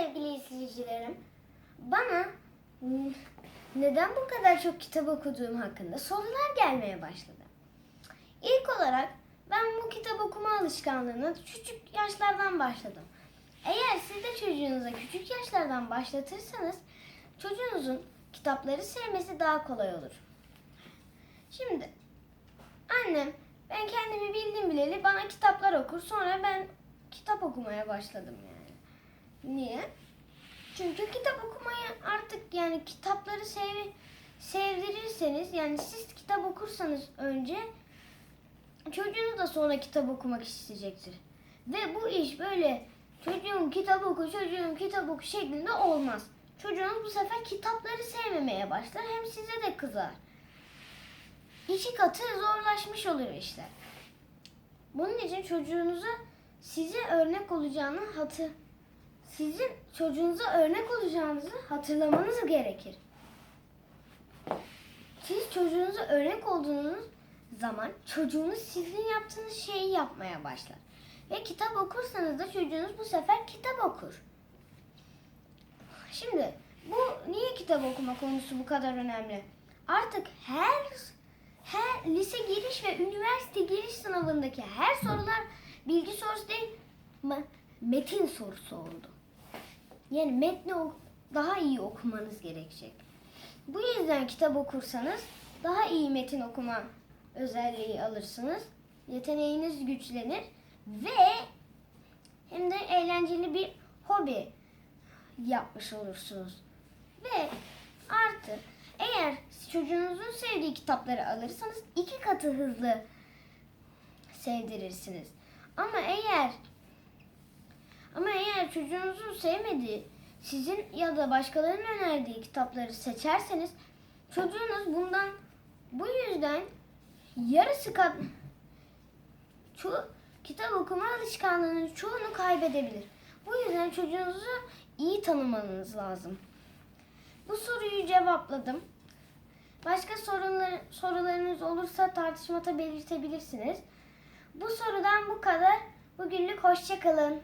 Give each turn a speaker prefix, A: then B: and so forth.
A: sevgili izleyicilerim. Bana neden bu kadar çok kitap okuduğum hakkında sorular gelmeye başladı. İlk olarak ben bu kitap okuma alışkanlığına küçük yaşlardan başladım. Eğer siz de çocuğunuza küçük yaşlardan başlatırsanız çocuğunuzun kitapları sevmesi daha kolay olur. Şimdi annem ben kendimi bildim bileli bana kitaplar okur sonra ben kitap okumaya başladım yani. Niye? Çünkü kitap okumayı artık yani kitapları sev sevdirirseniz yani siz kitap okursanız önce çocuğunuz da sonra kitap okumak isteyecektir. Ve bu iş böyle çocuğum kitap oku, çocuğum kitap oku şeklinde olmaz. Çocuğunuz bu sefer kitapları sevmemeye başlar hem size de kızar. İki katı zorlaşmış olur işler. Bunun için çocuğunuza size örnek olacağını hatır sizin çocuğunuza örnek olacağınızı hatırlamanız gerekir. Siz çocuğunuza örnek olduğunuz zaman çocuğunuz sizin yaptığınız şeyi yapmaya başlar. Ve kitap okursanız da çocuğunuz bu sefer kitap okur. Şimdi bu niye kitap okuma konusu bu kadar önemli? Artık her her lise giriş ve üniversite giriş sınavındaki her sorular bilgi sorusu değil, metin sorusu oldu. Yani metni daha iyi okumanız gerekecek. Bu yüzden kitap okursanız daha iyi metin okuma özelliği alırsınız. Yeteneğiniz güçlenir ve hem de eğlenceli bir hobi yapmış olursunuz. Ve artı eğer çocuğunuzun sevdiği kitapları alırsanız iki katı hızlı sevdirirsiniz. Ama eğer ama eğer çocuğunuzun sevmediği, sizin ya da başkalarının önerdiği kitapları seçerseniz çocuğunuz bundan bu yüzden yarısı kat ço- kitap okuma alışkanlığının çoğunu kaybedebilir. Bu yüzden çocuğunuzu iyi tanımanız lazım. Bu soruyu cevapladım. Başka sorunlar, sorularınız olursa tartışmada belirtebilirsiniz. Bu sorudan bu kadar. Bugünlük hoşçakalın.